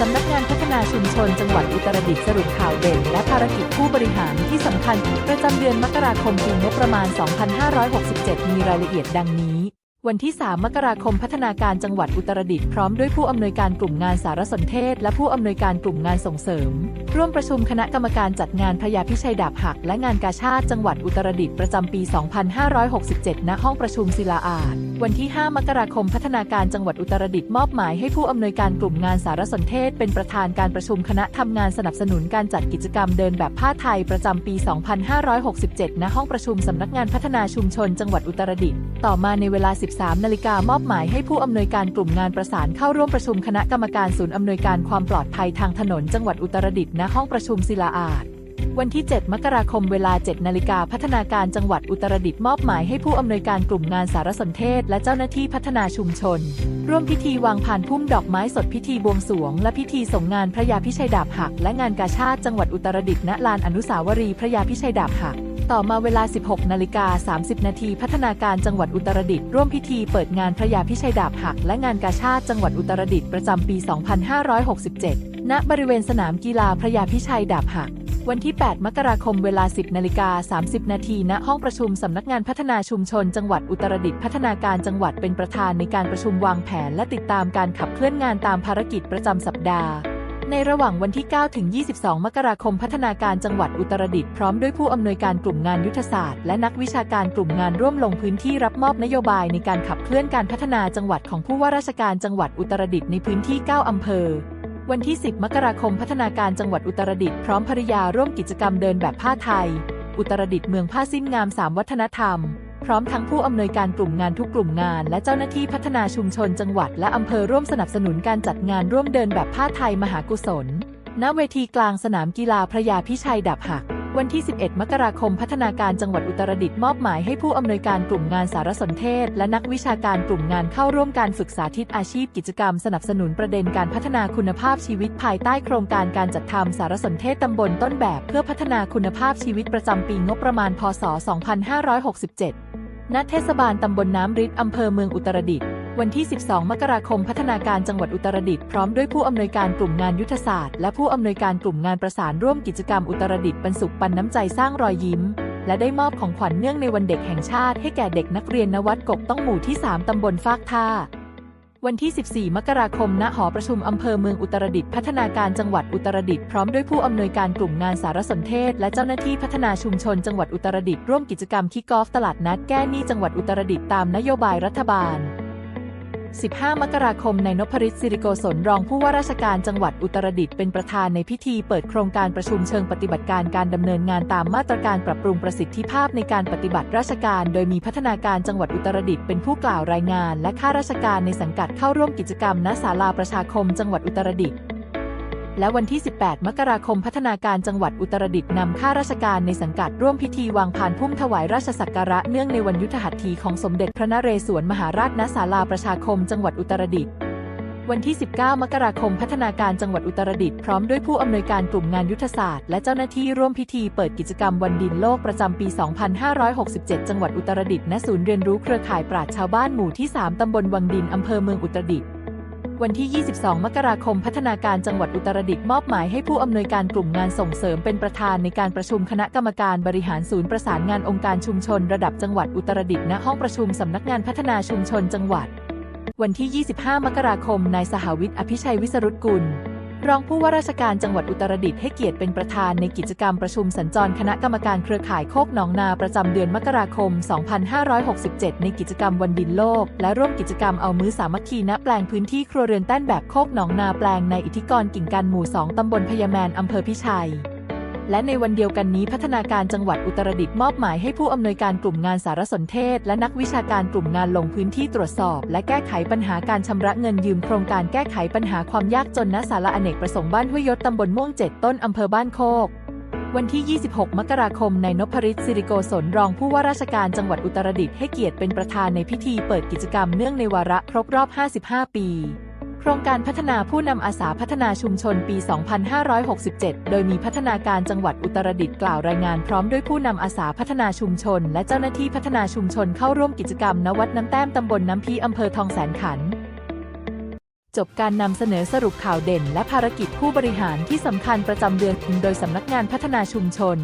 สำนักงานพัฒนาชุมชนจังหวัดอุตรดิตถ์สรุปข่าวเด่น และภารกิจผู้บริหารที่สำคัญ ประจำเดือนมกราคมปีงบประมาณ 2567 มีรายละเอียดดังนี้ วันที่ 3 มกราคมพัฒนาการจังหวัดอุตรดิตถ์พร้อมด้วยผู้อำนวยการกลุ่มงานสารสนเทศ และผู้อำนวยการกลุ่มงานส่งเสริม ร่วมประชุมคณะกรรมการจัดงานพระยาพิชัยดาบหัก และงานกาชาติจังหวัดอุตรดิตถ์ประจำปี 2567 ณ ห้องประชุมศิลาอาจวันที่ 5 มกราคมพัฒนาการจังหวัดอุตรดิตถ์มอบหมายให้ผู้อำนวยการกลุ่มงานสารสนเทศ เป็นประธานการประชุมคณะทำงานสนับสนุนการจัดกิจกรรมเดินแบบผ้าไทยประจำปี 2567 ณ ห้องประชุมสำนักงานพัฒนาชุมชนจังหวัดอุตรดิตถ์ ต่อมาในเวลา 13 นาฬิกามอบหมายให้ผู้อำนวยการกลุ่มงานประสานเข้าร่วมประชุมคณะกรรมการศูนย์อำนวยการความปลอดภัยทางถนนจังหวัดอุตรดิตถ์ณห้องประชุมศิลาอาจวันที่ 7 มกราคมเวลา 7 นาฬิกาพัฒนาการจังหวัดอุตรดิตถ์มอบหมายให้ผู้อำนวยการกลุ่มงานสารสนเทศ และเจ้าหน้าที่พัฒนาชุมชน ร่วมพิธีวางผ่านพุ่มดอกไม้สดพิธีบวงสรวง และพิธีส่งงานพระยาพิชัยดาบหัก และงานกาชาติจังหวัดอุตรดิตถ์ณลานอนุสาวรีย์พระยาพิชัยดาบหัก ต่อมาเวลา 16 นาฬิกา 30 นาทีพัฒนาการจังหวัดอุตรดิตถ์ร่วมพิธีเปิดงานพระยาพิชัยดาบหัก และงานกาชาติจังหวัดอุตรดิตถ์ประจำปี 2567 ณ บริเวณสนามกีฬาพระยาพิชัยดาบหัก วันที่ 8 มกราคมเวลา 10 นาฬิกา 30 นาทีณ ห้องประชุมสำนักงานพัฒนาชุมชน จังหวัดอุตรดิตถ์พัฒนาการจังหวัดเป็นประธานในการประชุมวางแผน และติดตามการขับเคลื่อนงานตามภารกิจประจำสัปดาห์ ในระหว่างวันที่ 9 ถึง 22 มกราคมพัฒนาการจังหวัดอุตรดิตถ์พร้อมด้วยผู้อำนวยการกลุ่มงานยุทธศาสตร์และนักวิชาการกลุ่มงานร่วมลงพื้นที่รับมอบนโยบายในการขับเคลื่อนการพัฒนาจังหวัดของผู้ว่าราชการจังหวัดอุตรดิตถ์ในพื้นที่ 9 อำเภอวันที่ 10 มกราคมพัฒนาการจังหวัดอุตรดิตถ์พร้อมภริยาร่วมกิจกรรมเดินแบบผ้าไทย อุตรดิตถ์เมืองผ้าสิ้นงาม 3 วัฒนธรรม พร้อมทั้งผู้อำนวยการกลุ่มงานทุกกลุ่มงาน และเจ้าหน้าที่พัฒนาชุมชนจังหวัด และอำเภอร่วมสนับสนุนการจัดงานร่วมเดินแบบผ้าไทยมหากุศล ณ เวทีกลางสนามกีฬาพระยาพิชัยดาบหัก วันที่ 11 มกราคมพัฒนาการจังหวัดอุตรดิตถ์มอบหมายให้ผู้อำนวยการกลุ่มงานสารสนเทศ และนักวิชาการกลุ่มงานเข้าร่วมการฝึกสาธิตอาชีพกิจกรรมสนับสนุนประเด็นการพัฒนาคุณภาพชีวิตภายใต้โครงการการจัดทำสารสนเทศตำบลต้นแบบ เพื่อพัฒนาคุณภาพชีวิตประจำปีงบประมาณ พศ 2567 ณเทศบาลตำบลน้ำริดอำเภอเมืองอุตรดิตถ์วันที่ 12 มกราคม พัฒนาการจังหวัดอุตรดิตถ์พร้อมด้วยผู้อำนวยการกลุ่มงานยุทธศาสตร์ และผู้อำนวยการกลุ่มงานประสานร่วมกิจกรรมอุตรดิตถ์ปันสุขปันน้ำใจสร้างรอยยิ้ม และได้มอบของขวัญเนื่องในวันเด็กแห่งชาติ ให้แก่เด็กนักเรียนนวัดกกต้องหมู่ที่ 3 ตำบลฟากท่า วันที่ 14 มกราคม ณ หอประชุมอำเภอเมืองอุตรดิตถ์พัฒนาการจังหวัดอุตรดิตถ์พร้อมด้วยผู้อำนวยการกลุ่มงานสารสนเทศ และเจ้าหน้าที่พัฒนาชุมชนจังหวัดอุตรดิตถ์ร่วมกิจกรรมคิกกอล์ฟตลาดนัดแก้หนี้จังหวัดอุตรดิตถ์ตามนโยบายรัฐบาล 15 มกราคมในายนพริศสิริโกศลรองผู้ว่าราชการจังหวัดอุตรดิตถ์เป็นประธานในพิธีเปิดโครงการประชุมเชิงปฏิบัติการการดำเนินงานตามมาตรการปรับปรุงประสิทธิภาพในการปฏิบัติราชการ โดยมีพัฒนาการจังหวัดอุตรดิตถ์เป็นผู้กล่าวรายงาน และข้าราชการในสังกัดเข้าร่วมกิจกรรมณศาลาประชาคมจังหวัดอุตรดิตถ์ และวันที่ 18 มกราคมพัฒนาการจังหวัดอุตรดิตถ์นำข้าราชการในสังกัดร่วมพิธีวางพานพุ่มถวายราชสักการะเนื่องในวันยุทธหัตถีของสมเด็จพระนเรศวรมหาราชณศาลาประชาคมจังหวัดอุตรดิตถ์วันที่ 19 มกราคมพัฒนาการจังหวัดอุตรดิตถ์พร้อมด้วยผู้อำนวยการกลุ่มงานยุทธศาสตร์และเจ้าหน้าที่ร่วมพิธีเปิดกิจกรรมวันดินโลกประจำปี 2567 จังหวัดอุตรดิตถ์ณศูนย์เรียนรู้เครือข่ายปราชชาวบ้านหมู่ที่ 3 ตำบลวังดินอำเภอเมืองอุตรดิตถ์ วันที่ 22 มกราคม พัฒนาการจังหวัดอุตรดิตถ์มอบหมายให้ผู้อำนวยการกลุ่มงานส่งเสริมเป็นประธานในการประชุมคณะกรรมการบริหารศูนย์ประสานงานองค์การชุมชนระดับจังหวัดอุตรดิตถ์ณห้องประชุมสำนักงานพัฒนาชุมชนจังหวัด วันที่ 25 มกราคม นายสหวิทย์อภิชัยวิสรุตกุล รองผู้ว่าราชการจังหวัดอุตรดิตถ์ให้เกียรติเป็นประธานในกิจกรรมประชุมสัญจรคณะกรรมการเครือข่ายโคกหนองนาประจำเดือนมกราคม 2567 ในกิจกรรมวันดินโลก และร่วมกิจกรรมเอามือสามัคคีณแปลงพื้นที่ครัวเรือนแต้นแบบโคกหนองนาแปลงในอิทธิกรกิ่งการหมู่ 2 ตำบลพญาแมนอำเภอพิชัย และในวันเดียวกันนี้พัฒนาการจังหวัดอุตรดิตถ์มอบหมายให้ผู้อำนวยการกลุ่มงานสารสนเทศ และนักวิชาการกลุ่มงานลงพื้นที่ตรวจสอบ และแก้ไขปัญหาการชำระเงินยืมโครงการแก้ไขปัญหาความยากจนณศาลาอเนกประสงค์บ้านห้วยยศตำบลม่วงเจ็ดต้นอำเภอบ้านโคกวันที่ 26 มกราคม นายนพริตสิริโกศลรองผู้ว่าราชการจังหวัดอุตรดิตถ์ให้เกียรติเป็นประธานในพิธีเปิดกิจกรรมเนื่องในวาระครบรอบ 55 ปี ครงการพัฒนาผู้นำอาสาพัฒนาชุมชนปี 2567 โดยมีพัฒนาการจังหวัดอุตรดิตถ์กล่าวรายงานพร้อมด้วยผู้นำอาสาพัฒนาชุมชน และเจ้าหน้าที่พัฒนาชุมชนเข้าร่วมกิจกรรมณวัดน้ำแต้มตำบลน้ำพีอำเภอทองแสนขัน จบการนำเสนอสรุปข่าวเด่น และภารกิจผู้บริหารที่สำคัญประจำเดือน โดยสำนักงานพัฒนาชุมชน